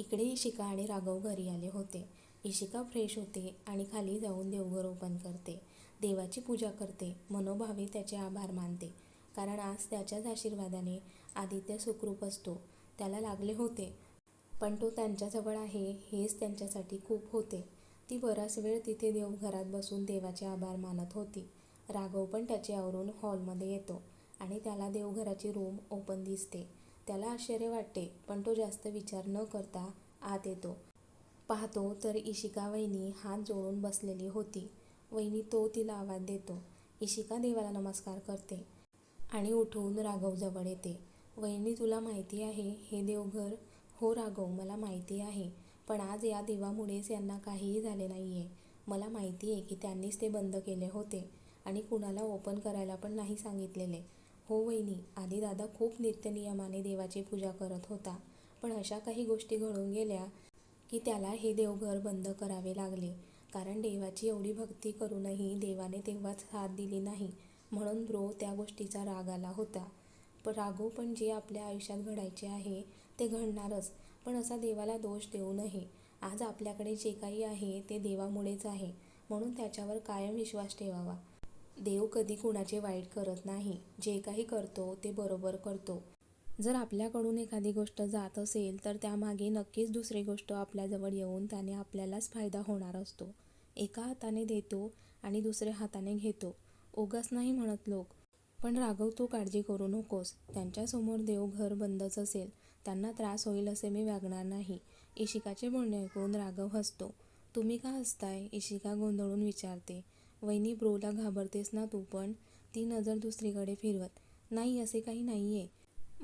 इकडे इशिका आणि राघव घरी आले होते. इशिका फ्रेश होते आणि खाली जाऊन देवघर ओपन करते. देवाची पूजा करते. मनोभावे त्याचे आभार मानते. कारण आज त्याच्याच आशीर्वादाने आदित्य सुखरूप असतो. त्याला लागले होते. पण तो त्यांच्याजवळ आहे हेच त्यांच्यासाठी खूप होते. ती बराच वेळ तिथे देवघरात बसून देवाचे आभार मानत होती. राघव पण त्याचे आवरून हॉलमध्ये येतो आणि त्याला देवघराची रूम ओपन दिसते. त्याला आश्चर्य वाटते पण तो जास्त विचार न करता आत येतो. पाहतो तर इशिका वहिनी हात जोडून बसलेली होती. वहिनी तो तिला आवाज देतो. इशिका देवाला नमस्कार करते. आणि उठून राघवजवळ येते. वहिनी तुला माहिती आहे हे देवघर हो राघव मला माहिती आहे. पण आज या देवामुळेच यांना काहीही झाले नाही आहे मला माहिती आहे की त्यांनीच ते बंद केले होते आणि कुणाला ओपन करायला पण नाही सांगितलेले. हो वहिनी आधी दादा खूप नित्यनियमाने देवाची पूजा करत होता. पण अशा काही गोष्टी घडून गेल्या की त्याला हे देवघर बंद करावे लागले. कारण देवाची एवढी भक्ती करूनही देवाने तेव्हाच साथ दिली नाही म्हणून ब्रो त्या गोष्टीचा राग आला होता. रागो पण जे आपल्या आयुष्यात घडायचे आहे ते घडणारच पण असा देवाला दोष देऊ नये. आज आपल्याकडे जे काही आहे ते देवामुळेच आहे म्हणून त्याच्यावर कायम विश्वास ठेवावा. देव कधी कुणाचे वाईट करत नाही. जे काही करतो ते बरोबर करतो. जर आपल्याकडून एखादी गोष्ट जात असेल तर त्यामागे नक्कीच दुसरी गोष्ट आपल्याजवळ येऊन त्याने आपल्यालाच फायदा होणार असतो. एका हाताने देतो आणि दुसऱ्या हाताने घेतो उगाच नाही म्हणत लोक. पण राघव तू काळजी करू नकोस. त्यांच्यासमोर देव घर बंदच असेल. त्यांना त्रास होईल असे मी वागणार नाही. इशिकाचे बोलणे ऐकून राघव हसतो. तुम्ही का हसताय? इशिका गोंधळून विचारते. वहिनी ब्रोला घाबरतेस ना तू पण? ती नजर दुसरीकडे फिरवत. नाही असे काही नाही आहे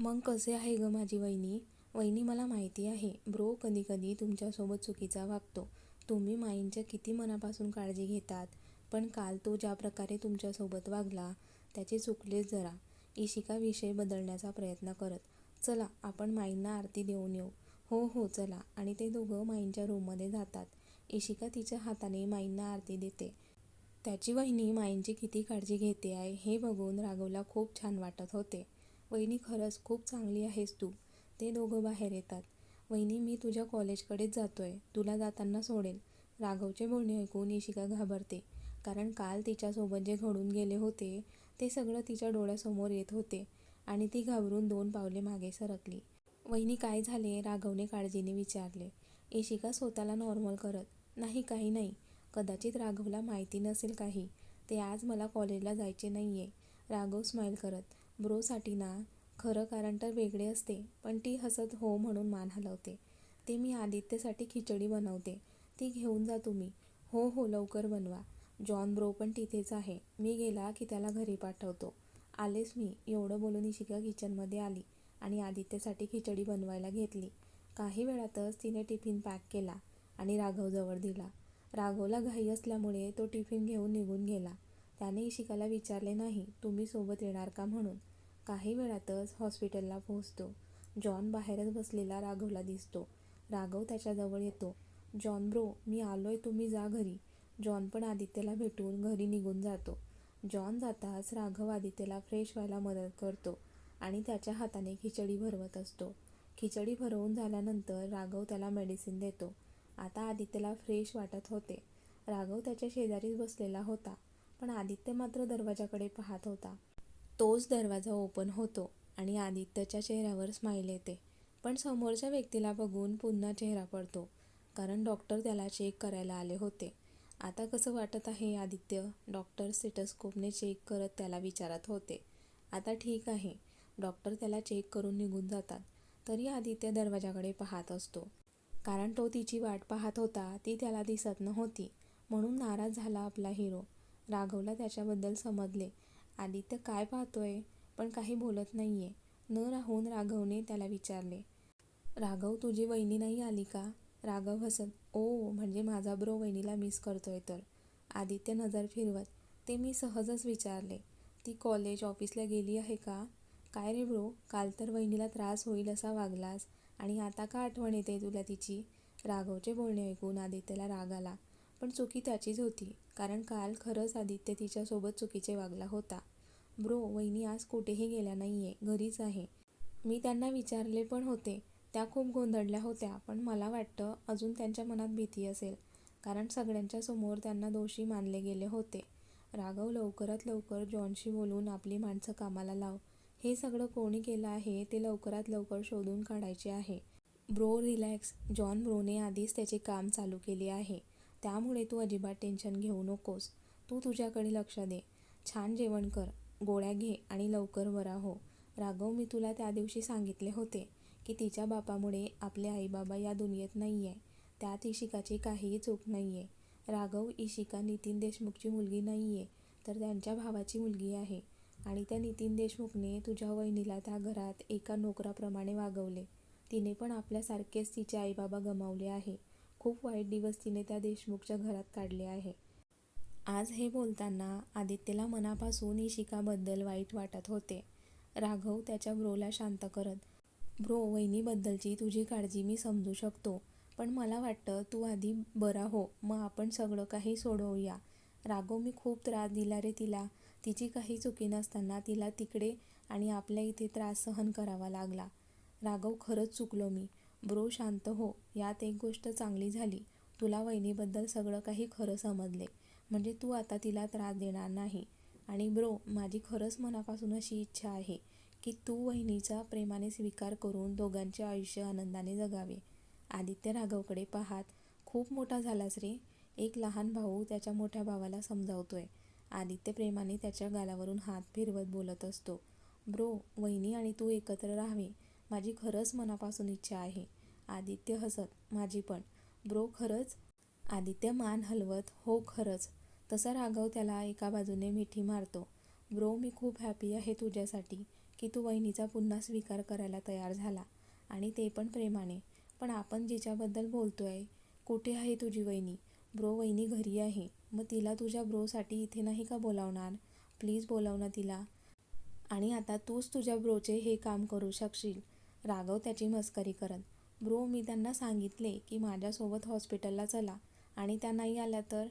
मग कसे आहे गं माझी वहिनी? वहिनी मला माहिती आहे ब्रो कधी कधी तुमच्यासोबत चुकीचा वागतो. तुम्ही माईंच्या किती मनापासून काळजी घेतात. पण काल तो ज्या प्रकारे तुमच्यासोबत वागला त्याचे चुकलेच जरा. इशिका विषय बदलण्याचा प्रयत्न करत. चला आपण माईंना आरती देऊन येऊ. हो हो चला आणि ते दोघं माईंच्या रूममध्ये जातात. इशिका तिच्या हाताने माईंना आरती देते. त्याची वहिनी माईंची किती काळजी घेते आहे हे बघून राघवला खूप छान वाटत होते. वहिनी खरंच खूप चांगली आहेस तू. ते दोघं बाहेर येतात. वहिनी मी तुझ्या कॉलेजकडेच जातोय. तुला जाताना सोडेल राघवचे बोलणे ऐकून इशिका घाबरते. कारण काल तिच्यासोबत जे घडून गेले होते ते सगळं तिच्या डोळ्यासमोर येत होते आणि ती घाबरून दोन पावले मागे सरकली. वहिनी काय झाले? राघवने काळजीने विचारले. इशिका स्वतःला नॉर्मल करत. नाही काही नाही. कदाचित राघवला माहिती नसेल काही. ते आज मला कॉलेजला जायचे नाही आहे राघव स्माईल करत. ब्रोसाठी ना? खरं कारण तर वेगळे असते. पण ती हसत हो म्हणून मान हलवते. ते मी आदित्यसाठी खिचडी बनवते. ती घेऊन जा तुम्ही. हो हो लवकर बनवा. जॉन ब्रो पण तिथेच आहे. मी गेला की त्याला घरी पाठवतो. आलेच मी एवढं बोलून इशिका किचनमध्ये आली आणि आदित्यसाठी खिचडी बनवायला घेतली. काही वेळातच तिने टिफिन पॅक केला आणि राघवजवळ दिला. राघवला घाई असल्यामुळे तो टिफिन घेऊन निघून गेला. त्याने इशिकाला विचारले नाही तुम्ही सोबत येणार का म्हणून. काही वेळातच हॉस्पिटलला पोहोचतो. जॉन बाहेरच बसलेला राघवला दिसतो. राघव त्याच्याजवळ येतो. जॉन ब्रो मी आलोय तुम्ही जा घरी. जॉन पण आदित्यला भेटून घरी निघून जातो. जॉन जाताच राघव आदित्यला फ्रेश व्हायला मदत करतो आणि त्याच्या हाताने खिचडी भरवत असतो. खिचडी भरवून झाल्यानंतर राघव त्याला मेडिसिन देतो. आता आदित्यला फ्रेश वाटत होते. राघव त्याच्या शेजारीच बसलेला होता. पण आदित्य मात्र दरवाजाकडे पाहत होता. तोच दरवाजा ओपन होतो आणि आदित्यच्या चेहऱ्यावर स्माईल येते. पण समोरच्या व्यक्तीला बघून पुन्हा चेहरा पडतो. कारण डॉक्टर त्याला चेक करायला आले होते. आता कसं वाटत आहे आदित्य? डॉक्टर स्टेथोस्कोपने चेक करत त्याला विचारत होते. आता ठीक आहे. डॉक्टर त्याला चेक करून निघून जातात. तरी आदित्य दरवाजाकडे पाहत असतो. कारण तो तिची वाट पाहत होता ती त्याला दिसत नव्हती. म्हणून नाराज झाला आपला हिरो. राघवला त्याच्याबद्दल समजले. आदित्य काय पाहतोय? पण काही बोलत नाहीये. न राहून राघवने त्याला विचारले. राघव तुझी वहिनी नाही आली का? राघव हसत. ओ म्हणजे माझा ब्रो वहिनीला मिस करतोय तर? आदित्य नजर फिरवत. ते मी सहजच विचारले. ती कॉलेज, ऑफिसला गेली आहे का? काय रे ब्रो काल तर वहिनीला त्रास होईल असा वागलास आणि आता का आठवण येते तुला तिची? राघवचे बोलणे ऐकून आदित्यला राग आला. पण चुकी त्याचीच होती. कारण काल खरंच आदित्य तिच्यासोबत चुकीचे वागला होता. ब्रो वहिनी आज कुठेही गेल्या आहे घरीच आहे. मी त्यांना विचारले पण होते. त्या खूप गोंधळल्या होत्या पण मला वाटतं अजून त्यांच्या मनात भीती असेल कारण सगळ्यांच्या समोर त्यांना दोषी मानले गेले होते राघव लवकरात लवकर जॉनशी बोलून आपली माणसं कामाला लाव हे सगळं कोणी केलं आहे ते लवकरात लवकर शोधून काढायचे आहे. Bro relax. जॉन ब्रोने आधीच त्याचे काम चालू केले आहे. त्यामुळे तू अजिबात टेन्शन घेऊ नकोस. तू तुझ्याकडे लक्ष दे. छान जेवण कर. गोळ्या घे आणि लवकर बरा हो. राघव मी तुला त्या दिवशी सांगितले होते की तिच्या बापामुळे आपले आईबाबा या दुनियेत नाही आहे त्यात इशिकाची काहीही चूक नाही आहे राघव इशिका नितीन देशमुखची मुलगी नाही आहे तर त्यांच्या भावाची मुलगी आहे. आणि त्या नितीन देशमुखने तुझ्या वहिनीला त्या घरात एका नोकराप्रमाणे वागवले. तिने पण आपल्यासारखेच तिचे आईबाबा गमावले आहे. खूप वाईट दिवस तिने त्या देशमुखच्या घरात काढले आहे. आज हे बोलताना आदित्यला मनापासून इशिकाबद्दल वाईट वाटत होते. राघव त्याच्या ब्रोला शांत करत ब्रो वहिनीबद्दलची तुझी काळजी मी समजू शकतो पण मला वाटतं तू आधी बरा हो मग आपण सगळं काही सोडवूया. राघव मी खूप त्रास दिला रे तिला. तिची काही चुकी नसताना तिला तिकडे आणि आपल्या इथे त्रास सहन करावा लागला. राघव खरंच चुकलो मी. ब्रो शांत हो. यात एक गोष्ट चांगली झाली. तुला वहिनीबद्दल सगळं काही खरं समजले. म्हणजे तू आता तिला त्रास देणार नाही. आणि ब्रो माझी खरंच मनापासून अशी इच्छा आहे की तू वहिनीचा प्रेमाने स्वीकार करून दोघांचे आयुष्य आनंदाने जगावे. आदित्य राघवकडे पाहात खूप मोठा झालास रे. एक लहान भाऊ त्याच्या मोठ्या भावाला समजावतोय. आदित्य प्रेमाने त्याच्या गालावरून हात फिरवत बोलत असतो. ब्रो वहिनी आणि तू एकत्र राहावे. माझी खरंच मनापासून इच्छा आहे. आदित्य हसत माझी पण. ब्रो खरंच आदित्य मान हलवत हो खरंच तसा राघव त्याला एका बाजूने मिठी मारतो. ब्रो मी खूप हॅपी आहे तुझ्यासाठी की तू वहिनीचा पुन्हा स्वीकार करायला तयार झाला. आणि ते पण प्रेमाने. पण आपण जिच्याबद्दल बोलतो आहे कुठे आहे तुझी वहिनी? ब्रो वहिनी घरी आहे. मग तिला तुझ्या ब्रोसाठी इथे नाही का बोलावणार? प्लीज बोलाव ना तिला. आणि आता तूच तुझ्या ब्रोचे हे काम करू शकशील. राघव त्याची मस्करी करत ब्रो मी त्यांना सांगितले की माझ्यासोबत हॉस्पिटलला चला. आणि त्या नाही आल्या तर?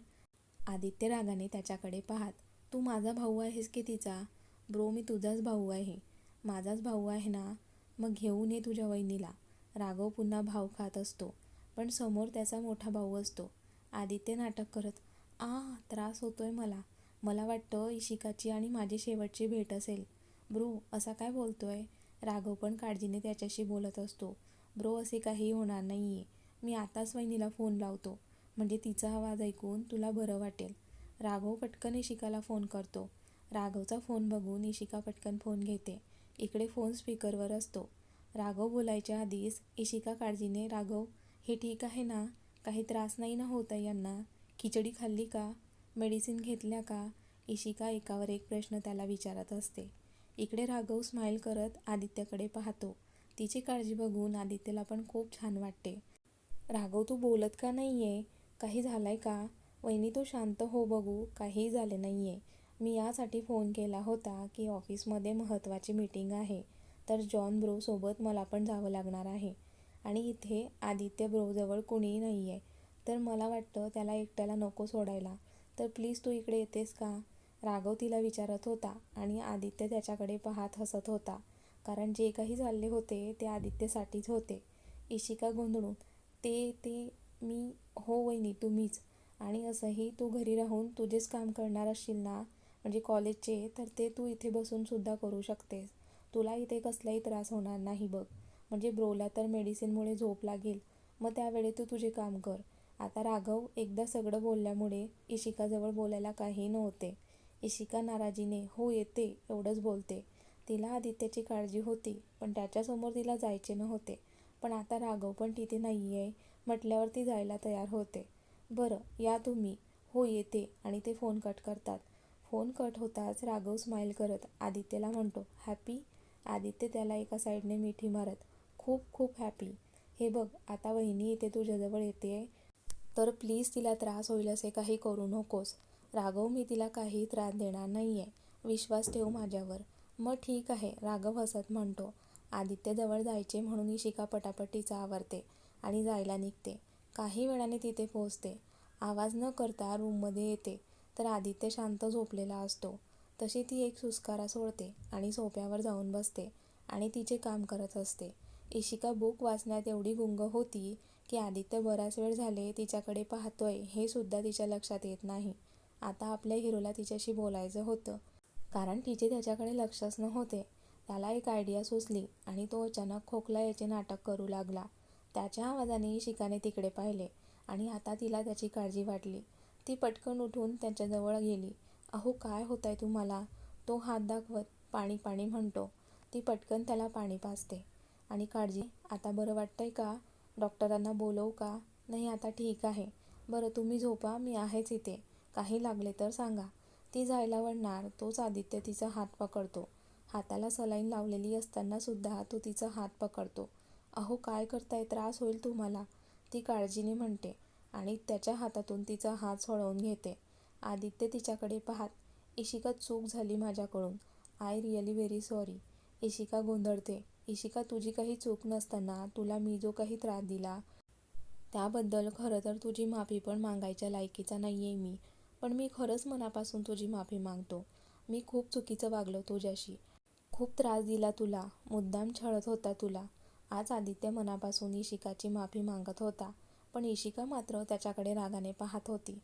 आदित्य रागाने त्याच्याकडे पाहात तू माझा भाऊ आहेस की तिचा? ब्रो मी तुझाच भाऊ आहे. माझाच भाऊ आहे ना? मग घेऊन ये तुझ्या वहिनीला. राघव पुन्हा भाव खात असतो पण समोर त्याचा मोठा भाऊ असतो. आदित्य नाटक करत आ त्रास होतोय मला. मला वाटतं इशिकाची आणि माझी शेवटची भेट असेल. ब्रो असा काय बोलतोय? राघव पण काळजीने त्याच्याशी बोलत असतो. ब्रो असे काही होणार नाही आहे मी आताच वहिनीला फोन लावतो. म्हणजे तिचा आवाज ऐकून तुला बरं वाटेल. राघव पटकन इशिकाला फोन करतो. राघवचा फोन बघून इशिका पटकन फोन घेते. इकडे फोन स्पीकरवर असतो. राघव बोलायच्या आधीच इशिका काळजीने राघव हे ठीक आहे ना? काही त्रास नाही ना होत आहे यांना? खिचडी खाल्ली का? मेडिसिन घेतल्या का? इशिका एकावर एक प्रश्न त्याला विचारत असते. इकडे राघव स्माईल करत आदित्यकडे पाहतो. तिची काळजी बघून आदित्यला पण खूप छान वाटते. राघव तू बोलत का नाही आहे काही झालंय का? वहिनी तू शांत हो बघू. काही झाले नाही आहे मी यासाठी फोन केला होता की ऑफिसमध्ये महत्त्वाची मीटिंग आहे. तर जॉन ब्रोसोबत मला पण जावं लागणार आहे. आणि इथे आदित्य ब्रोजवळ कुणीही नाही आहे तर मला वाटतं त्याला एकट्याला नको सोडायला. तर प्लीज तू इकडे येतेस का? राघव तिला विचारत होता आणि आदित्य त्याच्याकडे पाहत हसत होता. कारण जे काही चालले होते ते आदित्यसाठीच होते. इशिका गोंधळून ते ते मी हो वहिनी तुम्हीच. आणि असंही तू घरी राहून तुझेच काम करणार असशील ना? म्हणजे कॉलेजचे तर ते तू इथे बसूनसुद्धा करू शकतेस. तुला इथे कसलाही त्रास होणार नाही बघ. म्हणजे ब्रोला तर मेडिसिनमुळे झोप लागेल. मग त्यावेळी तू तुझे काम कर. आता राघव एकदा सगळं बोलल्यामुळे इशिकाजवळ बोलायला काही नव्हते. इशिका नाराजीने हो येते एवढंच बोलते. तिला आदित्याची काळजी होती पण त्याच्यासमोर तिला जायचे नव्हते. पण आता राघव पण तिथे नाही आहे म्हटल्यावर ती जायला तयार होते. बरं या तुम्ही. हो येते आणि ते फोन कट करतात. फोन कट होताच राघव स्माईल करत आदित्यला म्हणतो हॅपी? आदित्य त्याला एका साईडने मिठी मारत खूप खूप हॅपी. हे बघ आता वहिनी इथे तुझ्याजवळ येते तर प्लीज तिला त्रास होईल असे काही करू नकोस. राघव मी तिला काही त्रास देणार नाही आहे विश्वास ठेव माझ्यावर. मग ठीक आहे राघव हसत म्हणतो. आदित्यजवळ जायचे म्हणून इशिका पटापटीचा आवरते आणि जायला निघते. काही वेळाने तिथे पोहोचते. आवाज न करता रूममध्ये येते. तर आदित्य शांत झोपलेला असतो. तशी ती एक सुस्कारा सोडते आणि सोप्यावर जाऊन बसते आणि तिचे काम करत असते. इशिका बुक वाचण्यात एवढी गुंग होती की आदित्य बराच वेळ झाले तिच्याकडे पाहतोय हे सुद्धा तिच्या लक्षात येत नाही. आता आपल्या हिरोला तिच्याशी बोलायचं होतं. कारण तिचे त्याच्याकडे लक्षच नव्हते. त्याला एक आयडिया सुचली आणि तो अचानक खोकला याचे नाटक करू लागला. त्याच्या आवाजाने शिकाने तिकडे पाहिले आणि आता तिला त्याची काळजी वाटली. ती पटकन उठून त्याच्याजवळ गेली. अहो काय होत आहे तुम्हाला? तो हात दाखवत पाणी पाणी म्हणतो. ती पटकन त्याला पाणी पाजते. आणि काळजी आता बरं वाटतंय का? डॉक्टरांना बोलवू का? नाही आता ठीक आहे. बरं तुम्ही झोपा मी आहेच इथे. काही लागले तर सांगा. ती जायला वळणार तोच आदित्य तिचा हात पकडतो. हाताला सलाईन लावलेली असताना सुद्धा तो तिचा हात पकडतो. अहो काय करताय त्रास होईल तुम्हाला. ती काळजीने म्हणते आणि त्याच्या हातातून तिचा हात सोडवून घेते. आदित्य तिच्याकडे पाहत इशिका चूक झाली माझ्याकडून. I really very sorry. Ishika गोंधळते. Ishika तुझी काही चूक नसताना तुला मी जो काही त्रास दिला. त्याबद्दल खरं तर तुझी माफी पण मागायच्या लायकीचा नाही आहे मी. पण मी खरंच मनापासून तुझी माफी मागतो. मी खूप चुकीचं वागलो तुझ्याशी. खूप त्रास दिला तुला. मुद्दाम छळत होता तुला. आज आदित्य मनापासून इशिकाची माफी मागत होता. पण इशिका मात्र त्याच्याकडे रागाने पाहत होती.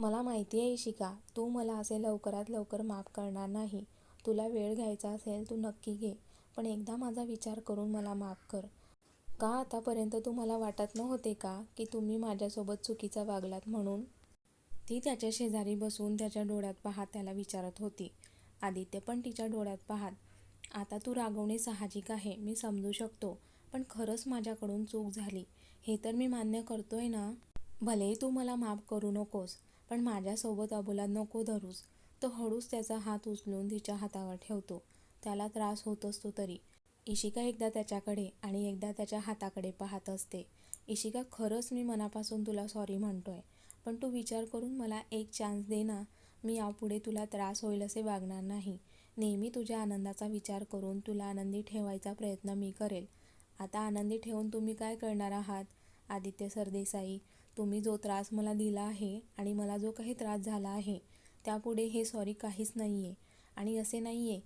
मला माहिती आहे इशिका तू मला असे लवकरात लवकर माफ करणार नाही. तुला वेळ घ्यायचा असेल तू नक्की घे. पण एकदा माझा विचार करून मला माफ कर. का आतापर्यंत तुम्हाला वाटत नव्हते का की तुम्ही माझ्यासोबत चुकीचा वागलात म्हणून? ती त्याच्या शेजारी बसून त्याच्या डोळ्यात पाहत त्याला विचारत होती. आदित्य पण तिच्या डोळ्यात पाहत. आता तू रागवणे साहजिक आहे मी समजू शकतो. पण खरंच माझ्याकडून चूक झाली हे तर मी मान्य करतोय ना? भलेही तू मला माफ करू नकोस. पण माझ्यासोबत अबोला नको धरूस. तो हळूच त्याचा हात उचलून तिच्या हातावर ठेवतो. त्याला त्रास होत असतो तरी. इशिका एकदा त्याच्याकडे आणि एकदा त्याच्या हाताकडे पाहत असते. इशिका खरंच मी मनापासून तुला सॉरी म्हणतोय. पण तू विचार करून मला एक चान्स दे ना. मी यापुढे तुला त्रास होईल असे वागणार नाही. नेहमी तुझ्या आनंदाचा विचार करून तुला आनंदी ठेवायचा प्रयत्न मी करेल. आता आनंदी ठेवून तुम्ही काय करणार आहात? आदित्य सरदेसाई, तुम्ही जो त्रास मला दिला आहे आणि मला जो काही त्रास झाला आहे त्यापुढे हे सॉरी काहीच नाही आहे आणि असे नाही आहे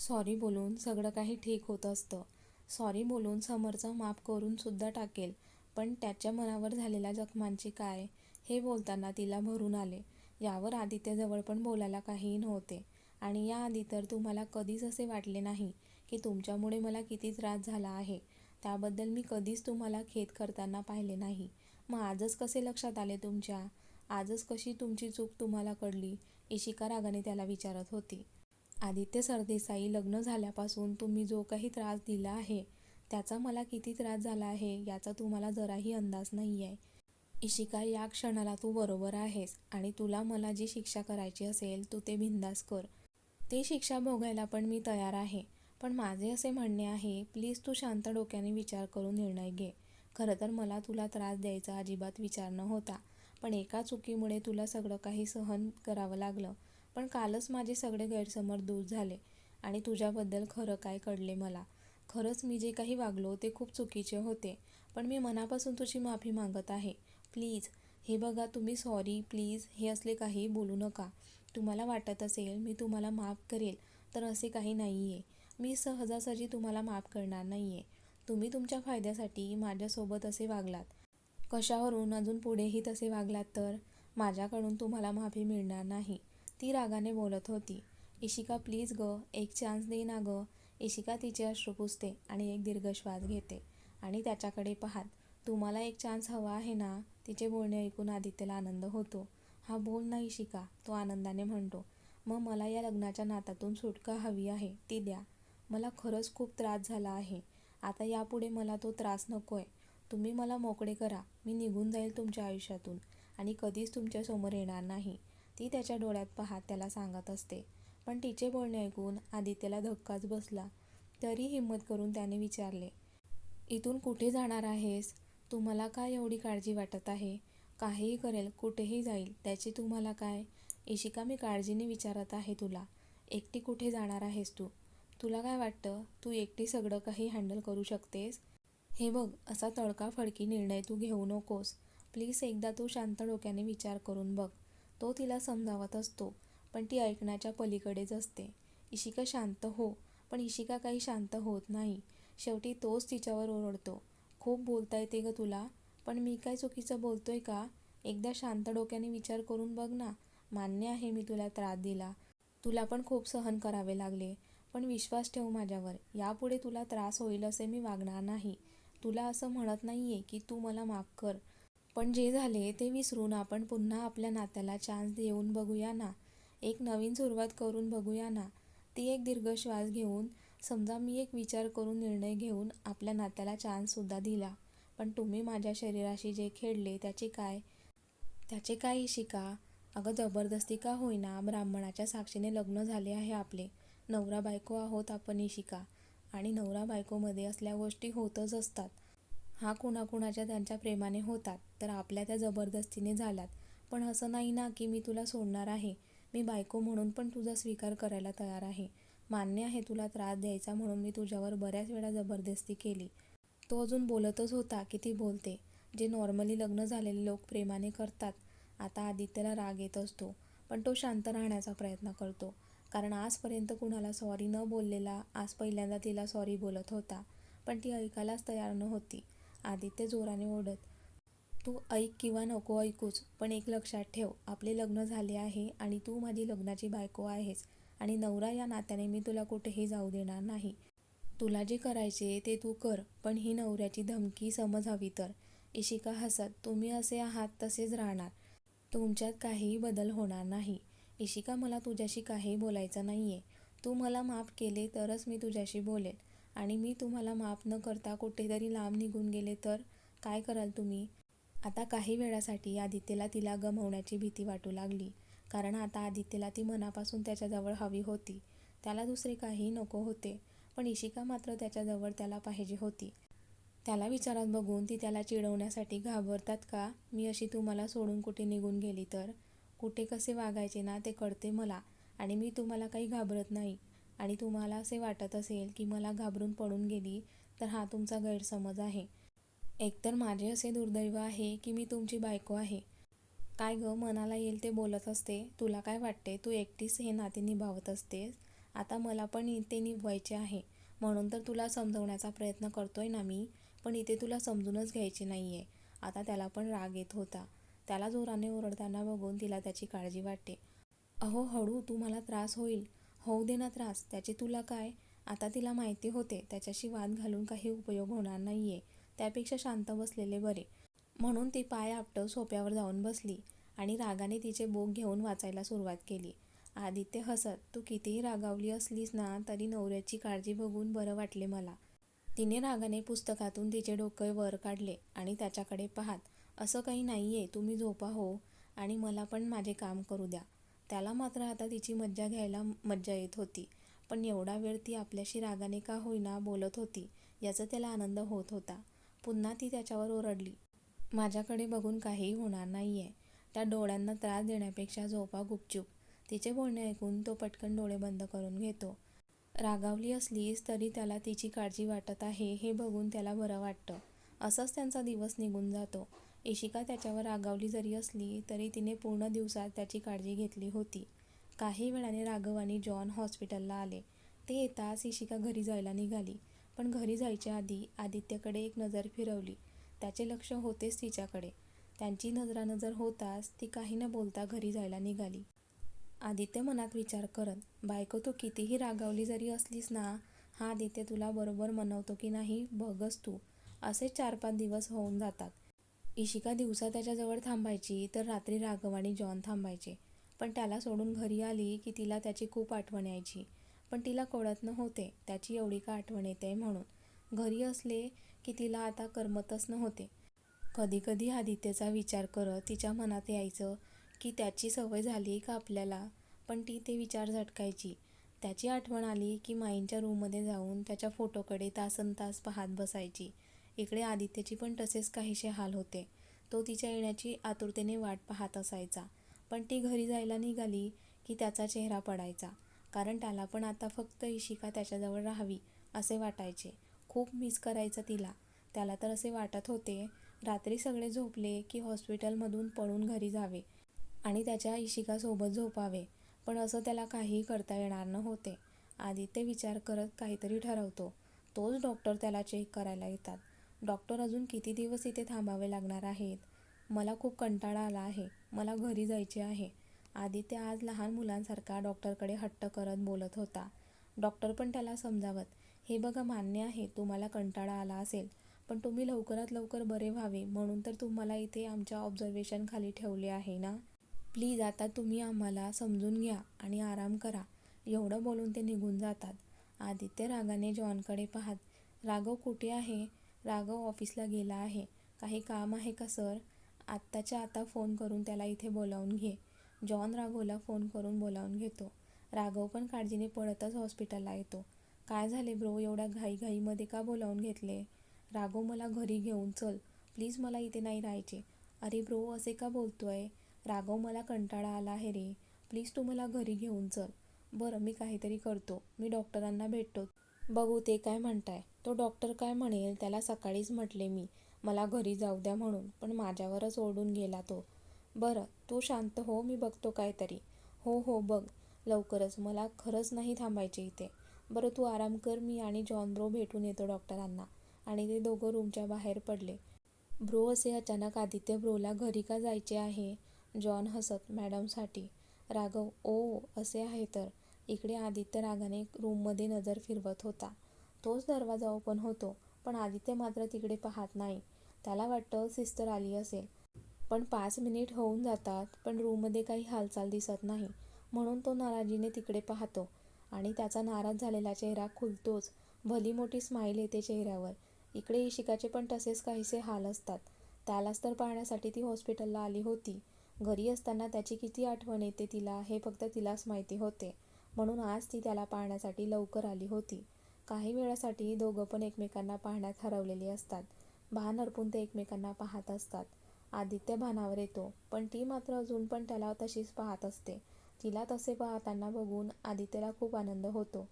सॉरी बोलून सगळं काही ठीक होत असतं. सॉरी बोलून समोरचा माफ करूनसुद्धा टाकेल पण त्याच्या मनावर झालेल्या जखमांची काय? हे बोलताना तिला भरून आले. यावर आदित्यजवळ पण बोलायला काहीही नव्हते. आणि याआधी तर तुम्हाला कधीच असे वाटले नाही की तुमच्यामुळे मला किती त्रास झाला आहे. त्याबद्दल मी कधीच तुम्हाला खेद करताना पाहिले नाही. मग आजच कसे लक्षात आले तुमच्या? आजच कशी तुमची चूक तुम्हाला कळली? इशिका रागाने त्याला विचारत होती. आदित्य सरदेसाई लग्न झाल्यापासून तुम्ही जो काही त्रास दिला आहे त्याचा मला किती त्रास झाला आहे याचा तुम्हाला जराही अंदाज नाही आहे इशिका या क्षणाला तू बरोबर आहेस आणि तुला मला जी शिक्षा करायची असेल तू ते बिनधास्त कर. ती शिक्षा भोगायला पण मी तयार आहे. पण माझे असे म्हणणे आहे प्लीज तू शांत डोक्याने विचार करून निर्णय घे. खरं तर मला तुला त्रास द्यायचा अजिबात विचार नव्हता. पण एका चुकीमुळे तुला सगळं काही सहन करावं लागलं. पण कालच माझे सगळे गैरसमज दूर झाले आणि तुझ्याबद्दल खरं काय कळले मला. खरंच मी जे काही वागलो ते खूप चुकीचे होते. पण मी मनापासून तुझी माफी मागत आहे. प्लीज. हे बघा तुम्ही सॉरी, प्लीज हे असले काही बोलू नका. तुम्हाला वाटत असेल मी तुम्हाला माफ करेल तर असे काही नाही आहे मी सहजासहजी तुम्हाला माफ करणार नाही आहे तुम्ही तुमच्या फायद्यासाठी माझ्यासोबत असे वागलात. कशावरून अजून पुढेही तसे वागलात तर माझ्याकडून तुम्हाला माफी मिळणार नाही. ती रागाने बोलत होती. इशिका प्लीज गं एक चान्स दे ना गं. इशिका तिचे अश्रू पुसते आणि एक दीर्घ श्वास घेते आणि त्याच्याकडे पाहत तुम्हाला एक चान्स हवा आहे ना? तिचे बोलणे ऐकून आदित्यला आनंद होतो. हा बोल ना इशिका तो आनंदाने म्हणतो. मग मला या लग्नाच्या नातातून सुटका हवी आहे ती द्या. मला खरंच खूप त्रास झाला आहे. आता यापुढे मला तो त्रास नकोय. तुम्ही मला मोकळे करा. मी निघून जाईल तुमच्या आयुष्यातून आणि कधीच तुमच्यासमोर येणार नाही. ती त्याच्या डोळ्यात पाहत त्याला सांगत असते. पण तिचे बोलणे ऐकून आदित्यला धक्काच बसला. तरी हिंमत करून त्याने विचारले. इथून कुठे जाणार आहेस? तुम्हाला काय एवढी काळजी वाटत आहे? काहीही करेल कुठेही जाईल त्याची तुम्हाला काय? इशिका मी काळजीने विचारत आहे तुला. एकटी कुठे जाणार आहेस तू? तुला काय वाटतं तू एकटी सगळं काही हँडल करू शकतेस? हे बघ असा तडकाफडकी निर्णय तू घेऊ नकोस. प्लीज एकदा तू शांत डोक्याने विचार करून बघ. तो तिला समजावत असतो. पण ती ऐकण्याच्या पलीकडेच असते. इशिका शांत हो. पण इशिका काही शांत होत नाही. शेवटी तोच तिच्यावर ओरडतो खूप बोलता येते ग तुला पण मी काय चुकीचं बोलतोय का एकदा शांत डोक्याने विचार करून बघ ना मान्य आहे मी तुला त्रास दिला तुला पण खूप सहन करावे लागले पण विश्वास ठेव माझ्यावर यापुढे तुला त्रास होईल असे मी वागणार नाही तुला असं म्हणत नाही आहे की तू मला माफ कर पण जे झाले ते विसरून आपण पुन्हा आपल्या नात्याला चान्स देऊन बघूया ना. एक नवीन सुरुवात करून बघूया ना. ती एक दीर्घ श्वास घेऊन समजा मी एक विचार करून निर्णय घेऊन आपल्या नात्याला चान्ससुद्धा दिला. पण तुम्ही माझ्या शरीराशी जे खेळले त्याचे काय? त्याचे काय शिका? अगं जबरदस्ती का होईना ब्राह्मणाच्या साक्षीने लग्न झाले आहे आपले. नवरा बायको आहोत आपण शिका. आणि नवरा बायकोमध्ये असल्या गोष्टी होतच असतात. हा कुणाकुणाच्या त्यांच्या प्रेमाने होतात तर आपल्या त्या जबरदस्तीने झाल्यात पण असं नाही ना की मी तुला सोडणार आहे. मी बायको म्हणून पण तुझा स्वीकार करायला तयार आहे. मान्य आहे तुला त्रास द्यायचा म्हणून मी तुझ्यावर बऱ्याच वेळा जबरदस्ती केली. तो अजून बोलतच होता की ती बोलते. जे नॉर्मली लग्न झालेले लोक प्रेमाने करतात आता आदित्यला राग येत असतो पण तो शांत राहण्याचा प्रयत्न करतो. कारण आजपर्यंत कुणाला सॉरी न बोललेला आज पहिल्यांदा तिला सॉरी बोलत होता पण ती ऐकायलाच तयार नव्हती. आदित्य जोराने ओढत तू ऐक किंवा नको ऐकूच पण एक लक्षात ठेव आपले लग्न झाले आहे आणि तू माझी लग्नाची बायको आहेस आणि नवरा या नात्याने मी तुला कुठेही जाऊ देणार नाही. तुला जे करायचे ते तू कर पण ही नवऱ्याची धमकी समज हवी तर इशिका हसत तुम्ही असे आहात तसेच राहणार. तुमच्यात काहीही बदल होणार नाही. इशिका मला तुझ्याशी काही बोलायचं नाही आहे तू मला माफ केले तरच मी तुझ्याशी बोलेन. आणि मी तुम्हाला माफ न करता कुठेतरी लांब निघून गेले तर काय कराल तुम्ही? आता काही वेळासाठी आदित्यला तिला गमवण्याची भीती वाटू लागली. कारण आता आदित्यला ती मनापासून त्याच्याजवळ हवी होती. त्याला दुसरे काही नको होते. पण इशिका मात्र त्याच्याजवळ त्याला पाहिजे होती. त्याला विचारात बघून ती त्याला चिडवण्यासाठी घाबरतात का? मी अशी तुम्हाला सोडून कुठे निघून गेली तर? कुठे कसे वागायचे ना ते कळते मला. आणि मी तुम्हाला काही घाबरत नाही. आणि तुम्हाला असे वाटत असेल की मला घाबरून पडून गेली तर हा तुमचा गैरसमज आहे. एकतर माझे असे दुर्दैव आहे की मी तुमची बायको आहे. काय गं मनाला येईल ते बोलत असते. तुला काय वाटते? तू एकटीच हे नाते निभावत असतेस. आता मला पण ते निभवायचे आहे. म्हणून तर तुला समजवण्याचा प्रयत्न करतोय ना मी पण इथे तुला समजूनच घ्यायची नाही आहे आता त्याला पण राग येत होता. त्याला जोराने ओरडताना बघून तिला त्याची काळजी वाटते. अहो हळू तू मला त्रास होईल. होऊ दे ना त्रास त्याचे तुला काय? आता तिला माहिती होते त्याच्याशी वाद घालून काही उपयोग होणार नाही आहे त्यापेक्षा शांत बसलेले बरे. म्हणून ती पाय आपटव सोप्यावर जाऊन बसली आणि रागाने तिचे बोग घेऊन वाचायला सुरुवात केली. आदित्य हसत तू कितीही रागावली असलीस ना तरी नवऱ्याची काळजी बघून बरं वाटले मला. तिने रागाने पुस्तकातून तिचे डोके वर काढले आणि त्याच्याकडे पाहात असं काही नाही आहे तुम्ही झोपा हो आणि मला पण माझे काम करू द्या. त्याला मात्र आता तिची मज्जा घ्यायला मज्जा येत होती. पण एवढा वेळ ती आपल्याशी रागाने का होईना बोलत होती याचा त्याला आनंद होत होता. पुन्हा ती त्याच्यावर ओरडली माझ्याकडे बघून काहीही होणार नाही आहे त्या डोळ्यांना त्रास देण्यापेक्षा झोपा गुपचूप. तिचे बोलणे ऐकून तो पटकन डोळे बंद करून घेतो. रागावली असलीस तरी त्याला तिची काळजी वाटत आहे हे बघून त्याला बरं वाटतं. असंच त्यांचा दिवस निघून जातो. इशिका त्याच्यावर रागावली जरी असली तरी तिने पूर्ण दिवसात त्याची काळजी घेतली होती. काही वेळाने राघव आणि जॉन हॉस्पिटलला आले. ते येताच इशिका घरी जायला निघाली. पण घरी जायच्या आधी आदित्यकडे एक नजर फिरवली. त्याचे लक्ष होतेच तिच्याकडे. त्यांची नजरानजर होताच ती काही न बोलता घरी जायला निघाली. आदित्य मनात विचार करत बायको तू कितीही रागावली जरी असलीस ना हा आदित्य तुला बरोबर मनवतो की नाही बघच तू. असे चार पाच दिवस होऊन जातात. इशिका दिवसा त्याच्याजवळ थांबायची तर रात्री राघव आणि जॉन थांबायचे. पण त्याला सोडून घरी आली की तिला त्याची खूप आठवण यायची. पण तिला कळत नव्हते त्याची एवढी का आठवण येते म्हणून. घरी असले की तिला आता करमतच नव्हते. कधीकधी आदित्यचा विचार करत तिच्या मनात यायचं की त्याची सवय झाली का आपल्याला पण ती ते विचार झटकायची. त्याची आठवण आली की माईंच्या रूममध्ये जाऊन त्याच्या फोटोकडे तासन तास पाहत बसायची. इकडे आदित्यची पण तसेच काहीसे हाल होते. तो तिच्या येण्याची आतुरतेने वाट पाहत असायचा. पण ती घरी जायला निघाली की त्याचा चेहरा पडायचा. कारण त्याला पण आता फक्त इशिका त्याच्याजवळ राहावी असे वाटायचे. खूप मिस करायचं तिला. त्याला तर असे वाटत होते रात्री सगळे झोपले की हॉस्पिटलमधून पळून घरी जावे आणि त्याच्या इशिकासोबत झोपावे. पण असं त्याला काहीही करता येणार नव्हते. आदित्य विचार करत काहीतरी ठरवतो. तोच डॉक्टर त्याला चेक करायला येतात. डॉक्टर अजून किती दिवस इथे थांबावे लागणार आहेत? मला खूप कंटाळा आला आहे. मला घरी जायचे आहे. आदित्य आज लहान मुलांसारखा डॉक्टरकडे हट्ट करत बोलत होता. डॉक्टर पण त्याला समजावत हे बघा मान्य आहे तुम्हाला कंटाळा आला असेल पण तुम्ही लवकरात लवकर बरे व्हावे म्हणून तर तुम्हाला इथे आमच्या ऑब्झर्वेशनखाली ठेवले आहे ना? प्लीज आता तुम्ही आम्हाला समजून घ्या आणि आराम करा. एवढं बोलून ते निघून जातात. आदित्य रागाने जॉनकडे पाहत राघव कुठे आहे? राघव ऑफिसला गेला आहे. काही काम आहे का सर? आत्ताच्या आता फोन करून त्याला इथे बोलावून घे. जॉन राघवला फोन करून बोलावून घेतो. राघव पण काळजीने पळतच हॉस्पिटलला येतो. काय झाले ब्रो? एवढ्या घाईघाईमध्ये का बोलावून घेतले? राघव मला घरी घेऊन चल. प्लीज मला इथे नाही राहायचे. अरे ब्रो असे का बोलतोय? राघव मला कंटाळा आला आहे रे. प्लीज तू मला घरी घेऊन चल. बरं मी काहीतरी करतो. मी डॉक्टरांना भेटतो. बघू ते काय म्हणताय. तो डॉक्टर काय म्हणेल त्याला सकाळीच म्हटले मी. मला घरी जाऊ द्या म्हणून पण माझ्यावरच ओढून गेला तो. बरं तू शांत हो मी बघतो काहीतरी. हो हो बघ. लवकरच मला खरंच नाही थांबायचे इथे. बरं तू आराम कर मी आणि जॉन ब्रो भेटून येतो डॉक्टरांना. आणि ते दोघं रूमच्या बाहेर पडले. ब्रो असे अचानक आदित्य ब्रोला घरी का जायचे आहे? जॉन हसत मॅडमसाठी. राघव ओ असे आहे तर. इकडे आदित्य रागाने रूममध्ये नजर फिरवत होता. तोच दरवाजा ओपन होतो पण आदित्य मात्र तिकडे पाहत नाही. त्याला वाटतं सिस्टर आली असेल. पण पाच मिनिट होऊन जातात पण रूममध्ये काही हालचाल दिसत नाही. म्हणून तो नाराजीने तिकडे पाहतो आणि त्याचा नाराज झालेला चेहरा खुलतोच. भली मोठी स्माईल येते चेहऱ्यावर. इकडे इशिकाचे पण तसेच काहीसे हाल असतात. त्यालाच तर पाहण्यासाठी ती हॉस्पिटलला आली होती. घरी असताना त्याची किती आठवण येते तिला हे फक्त तिलाच माहिती होते. म्हणून आज ती त्याला पाहण्यासाठी लवकर आली होती. काही वेळासाठी दोघं पण एकमेकांना पाहण्यात हरवलेली असतात. भान हरपून ते एकमेकांना पाहत असतात. आदित्य भानावर येतो पण ती मात्र अजून पण त्याला तशीच पाहत असते. तिला तसे पाहताना बघून आदित्यला खूप आनंद होतो.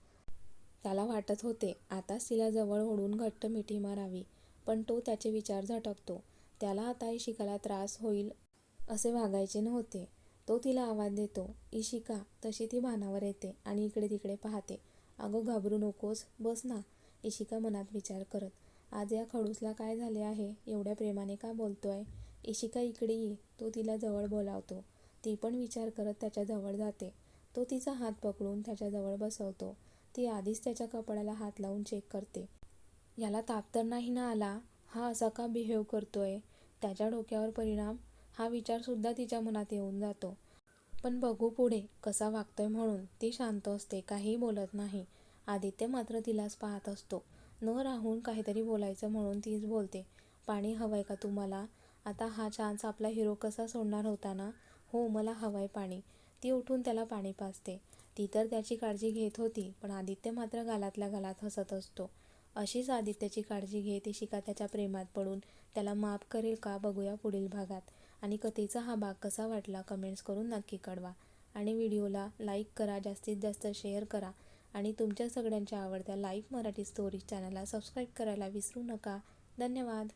त्याला वाटत होते आताच तिला जवळ ओढून घट्ट मिठी मारावी पण तो त्याचे विचार झटकतो. त्याला आता इशिकाला त्रास होईल असे वागायचे नव्हते. तो तिला आवाज देतो इशिका तशी ती भानावर येते आणि इकडे तिकडे पाहते. अगं घाबरू नकोस बस ना इशिका मनात विचार करत. आज या खडूसला काय झाले आहे एवढ्या प्रेमाने का बोलतोय? इशिका इकडे ये तो तिला जवळ बोलावतो. ती पण विचार करत त्याच्याजवळ जाते. तो तिचा हात पकडून त्याच्याजवळ बसवतो. ती आधीच त्याच्या कपड्याला हात लावून चेक करते. याला ताप तर नाही ना आला? हा असा का बिहेव करतोय? त्याच्या डोक्यावर परिणाम? हा विचारसुद्धा तिच्या मनात येऊन जातो. पण बघू पुढे कसा वागतोय म्हणून. ती शांत असते काहीही बोलत नाही. आदित्य मात्र तिलाच पाहत असतो. न राहून काहीतरी बोलायचं म्हणून तीच बोलते. पाणी हवंय का तुम्हाला? आता हा चान्स आपला हिरो कसा सोडणार होता ना? हो मला हवंय पाणी. ती उठून त्याला पाणी पाजते. ती तर त्याची काळजी घेत होती पण आदित्य मात्र गालातल्या गालात हसत असतो. अशीच आदित्यची काळजी घेत शिका त्याच्या प्रेमात पडून त्याला माफ करेल का? बघूया पुढील भागात. आणि कथेचा हा भाग कसा वाटला कमेंट्स करून नक्की कळवा. आणि व्हिडिओला लाईक करा जास्तीत जास्त शेअर करा. आणि तुमच्या सगळ्यांच्या आवडत्या लाईव्ह मराठी स्टोरीज चॅनलला सबस्क्राईब करायला विसरू नका. धन्यवाद.